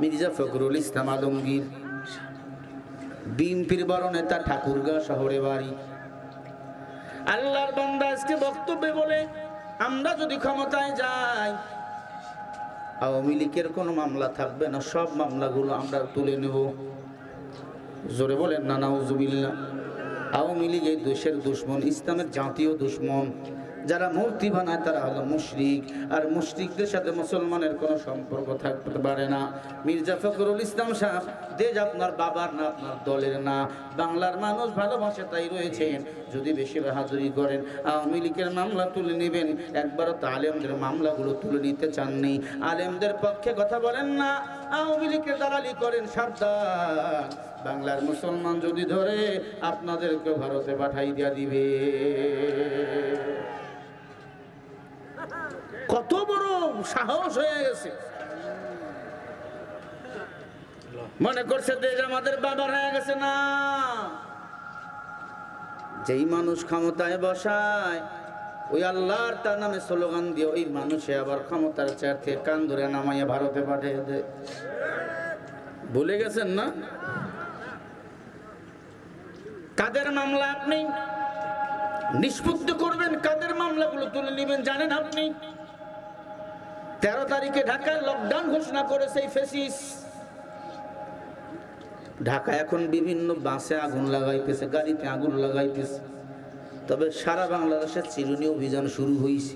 মির্জা ফখরুল ইসলাম আলমগীর বিএনপির বড় নেতা ঠাকুরগাঁ শহরে বাড়ি। আল্লাহর বান্দা আজকে বক্তব্যে বলে, আমরা যদি ক্ষমতায় যাই, আওয়ামী লীগের কোনো মামলা থাকবে না, সব মামলাগুলো আমরা তুলে নেব। জোরে বলেন না, নাউজুবিল্লাহ। আওয়ামী লীগ এই দেশের দুশ্মন, ইসলামের জাতীয় দুশ্মন। যারা মূর্তি বানায় তারা হলো মুশরিক। আর মুশরিকদের সাথে মুসলমানের কোনো সম্পর্ক থাকতে পারে না। মির্জা ফখরুল ইসলাম সাহেব দেশ আপনার বাবার না, আপনার দলের না। বাংলার মানুষ ভালোবাসে, তাই রয়েছেন। যদি বেশি বাহাদুরি করেন, আওয়ামী লীগের মামলা তুলে নেবেন। একবারও তো আলেমদের মামলাগুলো তুলে নিতে চাননি। আলেমদের পক্ষে কথা বলেন না। আওয়ামী লীগের দালালি করেন সাবধান। বাংলার মুসলমান যদি ধরে আপনাদেরকে ভারতে পাঠাই দিয়া দিবে। কত বড় সাহস হয়ে গেছে। মনে করছে দেশ আমাদের বাবার হয়ে গেছে না। যেই মানুষ ক্ষমতায় বসায়, ওই আল্লাহর তার নামে স্লোগান দিয়ে ওই মানুষে আবার ক্ষমতার চেয়ার থেকে কান ধরে নামাইয়া ভারতে পাঠিয়ে দেয়। ভুলে গেছেন না? কাদের মামলা আপনি? নিষ্পত্তি করবেন, কাদের মামলাগুলো তুলে নেবেন জানেন আপনি? তেরো তারিখে ঢাকায় লকডাউন ঘোষণা করেছে এই ফেসিস ঢাকা এখন বিভিন্ন বাসে আগুন লাগাইতেছে, গাড়িতে আগুন লাগাইতেছে। তবে সারা বাংলাদেশের চিরুনি অভিযান শুরু হয়েছে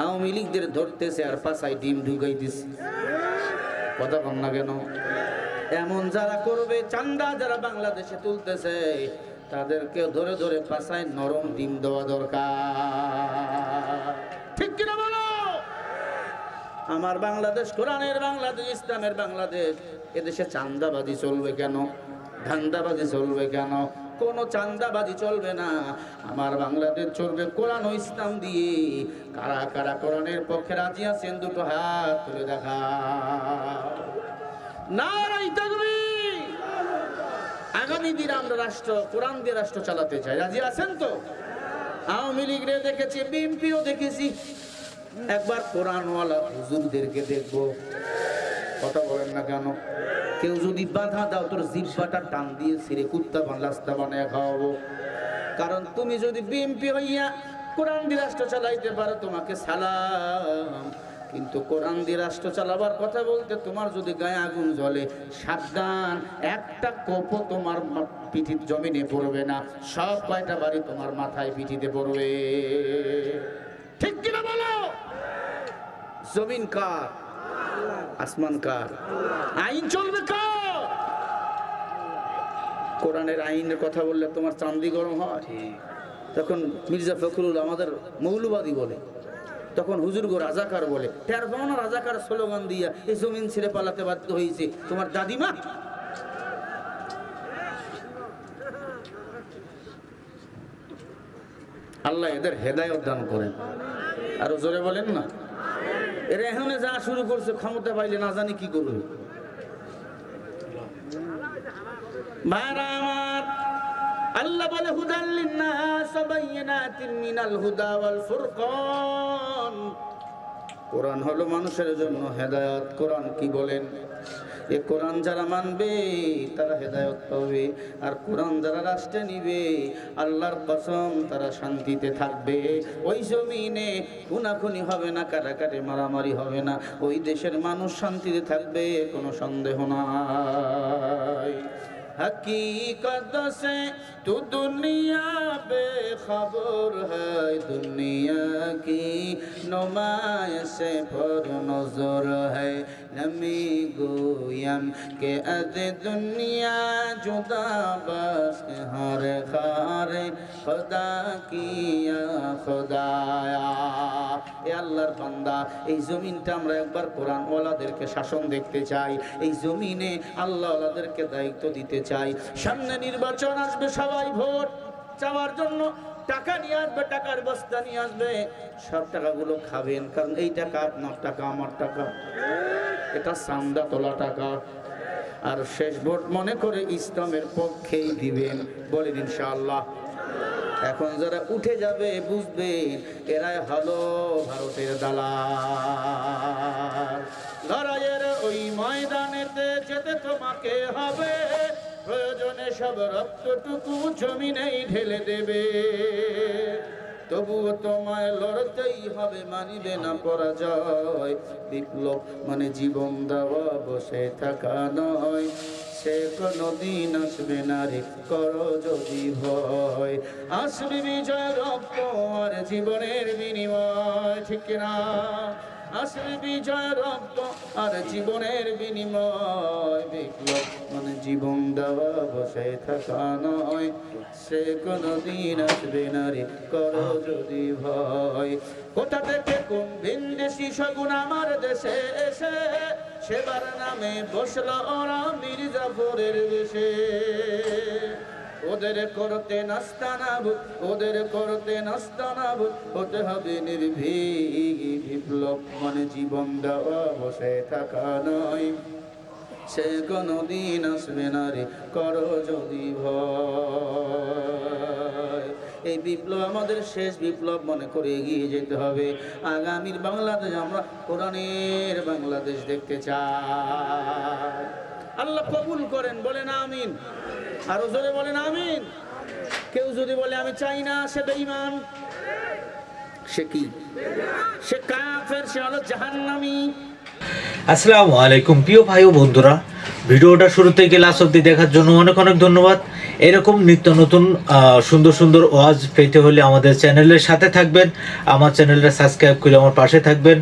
আওয়ামী লীগদের ধরতেছে আর পাশায় ডিম ঢুকাইতেছে। কথা কম না কেন? এমন যারা করবে, চান্দা যারা বাংলাদেশে তুলতেছে, তাদেরকে ধরে ধরে পাশায় নরম ডিম দেওয়া দরকার। ঠিক কিনা আমার বাংলাদেশ, কোরআনের বাংলাদেশ, ইসলামের বাংলাদেশ। এদেশে চান্দাবাজি চলবে কেন? ধান্দাবাজি চলবে কেন? কোনো চান্দাবাজি চলবে না। আমার বাংলাদেশ চলবে কোরআন ইসলাম দিয়ে। কারা কারা কোরআনের পক্ষে রাজি আছেন? দুটো হাত তুলে দেখা তাকবীর! আগামী দিন আমরা রাষ্ট্র, কোরআন দিয়ে রাষ্ট্র চালাতে চাই। রাজি আছেন তো? আওয়ামী লীগ রে দেখেছি, বিএনপিও দেখেছি। একবার কোরআনওয়ালা হুজুরদেরকে দেখব। কথা বলেন না কেন? কেউ যদি বাধা দাও, তোর জিব্বাটা টান দিয়ে ছিঁড়ে কুত্তা বাংলাস্তা বানায় খাওয়াবো। কারণ তুমি যদি বিএমপি হইয়া কোরআন দিয়ে রাষ্ট্র চালাইতে পারো, তোমাকে সালাম। কিন্তু কোরআন দিয়ে রাষ্ট্র চালাবার কথা বলতে তোমার যদি গায়ে আগুন জ্বলে, সাবধান, একটা কোপও তোমার পিঠির জমিনে পড়বে না। সব কয়টা বাড়ি তোমার মাথায় পিঠিতে পড়বে। ঠিক কিনা বলো? জমিন কার? আসমান কার? আইন চলবে কার? কোরআনের আইনের কথা বললে তোমার চান্দি গরম হয়। তখন মির্জা ফখরুল আমাদের মৌলবাদী বলে। তখন হুজুর গো রাজাকার বলে টের পাও না রাজাকার স্লোগান দিয়া এই জমিন ছেড়ে পালাতে বাধ্য হয়েছে তোমার দাদিমা? আল্লাহ এদের হেদায়ত দান করেন। আরও জোরে বলেন না? এখানে যা শুরু করছে, ক্ষমতা পাইলে না জানি কি করবে। ভাইরা আমার, আল্লাহ বলে হুদাল্লিন নাস বাইয়িনাতিন মিনাল হুদা কোরআন হলো মানুষের জন্য হেদায়ত। কোরআন কি বলেন? এ কোরআন যারা মানবে, তারা হেদায়ত পাবে। আর কোরআন যারা রাষ্ট্রে নিবে, আল্লাহর কসম, তারা শান্তিতে থাকবে। ওই জমিনে খুনাখুনি হবে না কাটাকাটি মারামারি হবে না। ওই দেশের মানুষ শান্তিতে থাকবে, কোনো সন্দেহ নাই। حقیقت سے تو دنیا بے خبر ہے دنیا کی نمایاں سے پر نظر ہے نمی گویم کہ اد دنیا جدا بس ہر خارے خدا کیا خدایا আল্লাহর বান্দা। এই জমিনটা আমরা একবার কোরআন ওয়ালাদেরকে শাসন দেখতে চাই। এই জমিনে আল্লাহ ওয়ালাদেরকে দায়িত্ব দিতে চাই। সামনে নির্বাচন আসবে, সবাই ভোট চাওয়ার জন্য। টাকা নিয়ে আসবে, টাকার বস্তা নিয়ে আসবে। সব টাকাগুলো খাবেন, কারণ এই টাকা আপনার টাকা, আমার টাকা। এটা সান্দা তোলা টাকা। আর শেষ ভোট মনে করে ইসলামের পক্ষেই দিবেন। বলেন ইনশাআল্লাহ। এখন যারা উঠে যাবে, বুঝবে, এরাই হলো ভারতের দালাল। লড়াইয়ের ওই ময়দান ময়দানেতে যেতে তোমাকে হবে, প্রয়োজনে সব রক্তটুকু জমিনেই ঢেলে দেবে। তবুও তোমায় লড়তেই হবে, মানিবে না পরাজয়। বিপ্লব মানে জীবন দেওয়া, বসে থাকা নয়। সে কোনদিন আসবে না রে, কর যদি ভয়। আসবে বিজয় রক্ত আর জীবনের বিনিময়, ঠিক না আসবে বিজয় রক্ত আর জীবনের বিনিময়। বিপ্লব মানে জীবন দেওয়া বসে থাকা নয়। সে কোনদিন আসবে না রে যদি ভয়। কোথা থেকে কোন ভিনদেশি শগুন আমার দেশে এসে? সেবার নামে বসল ওরা মির্জাফরের বেশে ওদের করতে নাস্তানাবু ওদের করতে নাস্তানাবু হতে হবে নির্ভীক বিপ্লব। মানে জীবন দেওয়া, বসে থাকা নয়। সে কোনদিন আসবে না রে, করো যদি এই বিপ্লব আমাদের শেষ বিপ্লব মনে করে এগিয়ে যেতে হবে। আগামীর বাংলাদেশ আমরা কোরআনের বাংলাদেশ দেখতে চাই। আল্লাহ কবুল করেন, বলেন আমিন। আরও জোরে বলেন আমিন। কেউ যদি বলে, আমি চাই না, সে বেঈমান। সে কি? সে কাফের, সে হলো জাহান্নামী। আসসালামু আলাইকুম, প্রিয় ভাই ও বন্ধুরা। ভিডিওটা শুরু থেকে লাস্ট অব্দি দেখার জন্য অনেক অনেক ধন্যবাদ। এরকম নিত্য নতুন সুন্দর সুন্দর ওয়াজ পেতে হলে আমাদের চ্যানেলের সাথে থাকবেন। আমার চ্যানেলটা সাবস্ক্রাইব করে আমার পাশে থাকবেন।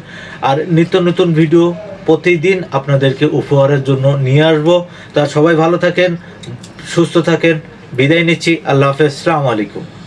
আর নিত্য নতুন ভিডিও প্রতিদিন আপনাদেরকে উপহারের জন্য নিয়ে আসব। তা সবাই ভালো থাকেন। সুস্থ থাকেন। বিদায় নিচ্ছি। আল্লাহ হাফেজ। সালামু আলাইকুম।